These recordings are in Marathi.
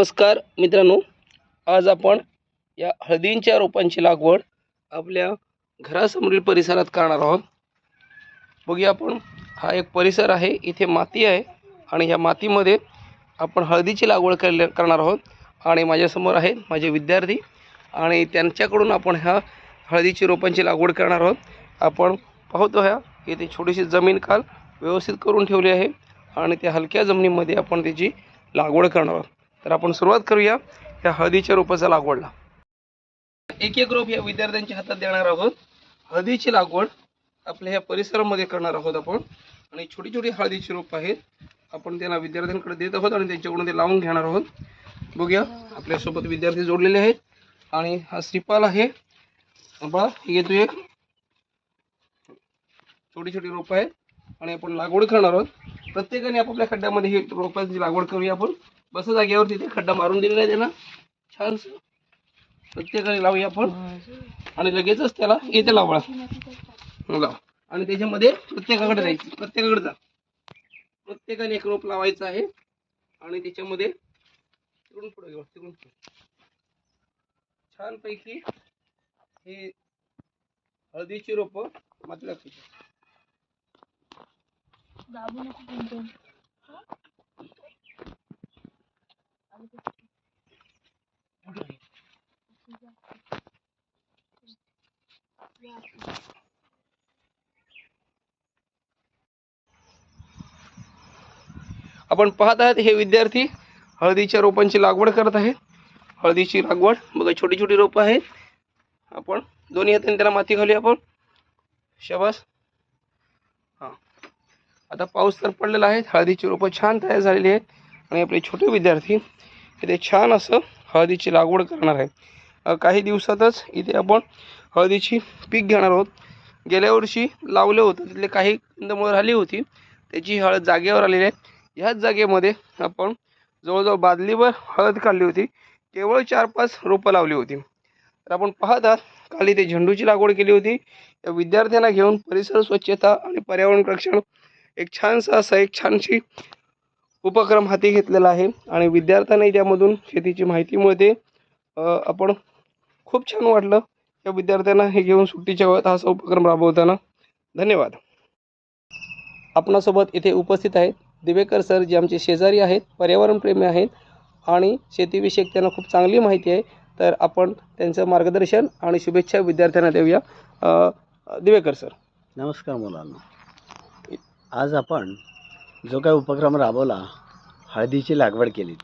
नमस्कार मित्रांनो. आज आपण या हळदींच्या रोपांची लागवड आपल्या घरासमोरील परिसरात करणार आहोत. बघूया आपण हा एक परिसर आहे इथे माती आहे आणि ह्या मातीमध्ये आपण हळदीची लागवड केल्या करणार आहोत. आणि माझ्यासमोर आहेत माझे विद्यार्थी आणि त्यांच्याकडून आपण ह्या हळदीची रोपांची लागवड करणार आहोत. आपण पाहतो ह्या इथे छोटीशी जमीन काल व्यवस्थित करून ठेवली आहे आणि त्या हलक्या जमिनीमध्ये आपण त्याची लागवड करणार आहोत. तर आपण सुरुवात करूया या हळदीच्या रोपाचा लागवडला. एक एक रोप या विद्यार्थ्यांच्या हातात देणार आहोत. हळदीची लागवड आपल्या ह्या परिसरामध्ये करणार आहोत आपण. आणि छोटी छोटी हळदीची रोप आहेत. आपण त्यांना विद्यार्थ्यांकडे देत आहोत आणि त्यांच्याकडून ते लावून घेणार आहोत. बघूया आपल्यासोबत विद्यार्थी जोडलेले आहेत. आणि हा श्रीपाल आहे. बघा येतो घेतो एक छोटी छोटी रोपं आहेत. आणि आपण लागवड करणार आहोत. प्रत्येकाने आपापल्या खड्ड्यामध्ये ही रोपांची लागवड करूया आपण. बस जागेवर तिथे खड्डा मारून दिलेला आहे त्याला छान प्रत्येकाने लावूया आपण. आणि लगेचच त्याला येते लावळा लाव. आणि त्याच्यामध्ये प्रत्येकाकडे जायचं. प्रत्येकाकडे जा. प्रत्येकाने एक रोप लावायचं आहे. आणि त्याच्यामध्ये तिकडून पुढे घेऊ तिकडून छान छानपैकी हे हळदीची रोप मातीला टाकायची. आपण पाहत आहात हे विद्यार्थी हळदीच्या रोपांची लागवड करत आहेत. हळदीची लागवड बघा छोटी छोटी रोपं आहेत. आपण दोन्ही हाताने त्याला माती घालूया आपण. शबास. हां. आता पाऊस तर पडलेला आहे. हळदीची रोपं छान तयार झालेली आहेत. आणि आपले छोटे विद्यार्थी इथे छान असं हळदीची लागवड करणार आहे काही दिवसातच इथे आपण हळदीची पीक घेणार आहोत. गेल्या वर्षी लावलं होतं तिथले काही कंदमुळं राहिली होती. त्याची हळद जागेवर आलेली आहे. ह्याच जागेमध्ये आपण जवळजवळ बादलीवर हळद काढली होती. केवळ चार पाच रोपं लावली होती. तर आपण पाहत आहात काल इथे झेंडूची लागवड केली होती. या विद्यार्थ्यांना घेऊन परिसर स्वच्छता आणि पर्यावरण रक्षण एक छानसा असा एक छानशी उपक्रम हाती घेतलेला आहे. आणि विद्यार्थ्यांनाही त्यामधून शेतीची माहिती मिळते. आपण खूप छान वाटलं या विद्यार्थ्यांना हे घेऊन सुट्टीच्या वेळात हा असा उपक्रम राबवताना. धन्यवाद. आपणासोबत इथे उपस्थित आहेत दिवेकर सर जे आमचे शेजारी आहेत पर्यावरणप्रेमी आहेत आणि शेतीविषयक त्यांना खूप चांगली माहिती आहे. तर आपण त्यांचं मार्गदर्शन आणि शुभेच्छा विद्यार्थ्यांना देऊया. दिवेकर सर. नमस्कार मुलांना. आज आपण जो काय उपक्रम राबवला हळदीची लागवड केली.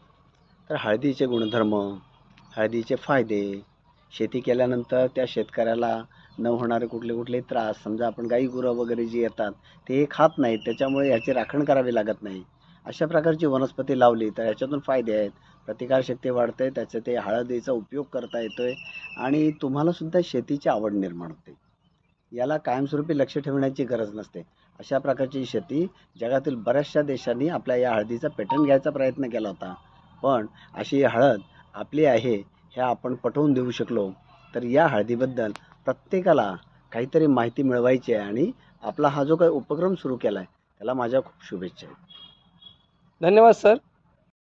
तर हळदीचे गुणधर्म हळदीचे फायदे शेती केल्यानंतर त्या शेतकऱ्याला न होणारे कुठले कुठले त्रास समजा आपण गाई गुरं वगैरे जी येतात ते खात नाहीत त्याच्यामुळे याची राखण करावी लागत नाही. अशा प्रकारची वनस्पती लावली तर याच्यातून फायदे आहेत. प्रतिकारशक्ती वाढते त्याचं ते हळदीचा उपयोग करता येतो आहे आणि तुम्हालासुद्धा शेतीची आवड निर्माण होते. याला कायमस्वरूपी लक्ष ठेवण्याची गरज नसते. अशा प्रकारची शेती जगातील बऱ्याचशा देशांनी आपल्या या हळदीचा पॅटर्न घ्यायचा प्रयत्न केला होता. पण अशी हळद आपली आहे हे आपण पटवून देऊ शकलो. तर या हळदीबद्दल प्रत्येकाला काहीतरी माहिती मिळवायची आहे आणि आपला हा जो काही उपक्रम सुरू केला आहे त्याला माझ्या खूप शुभेच्छा आहेत. धन्यवाद सर.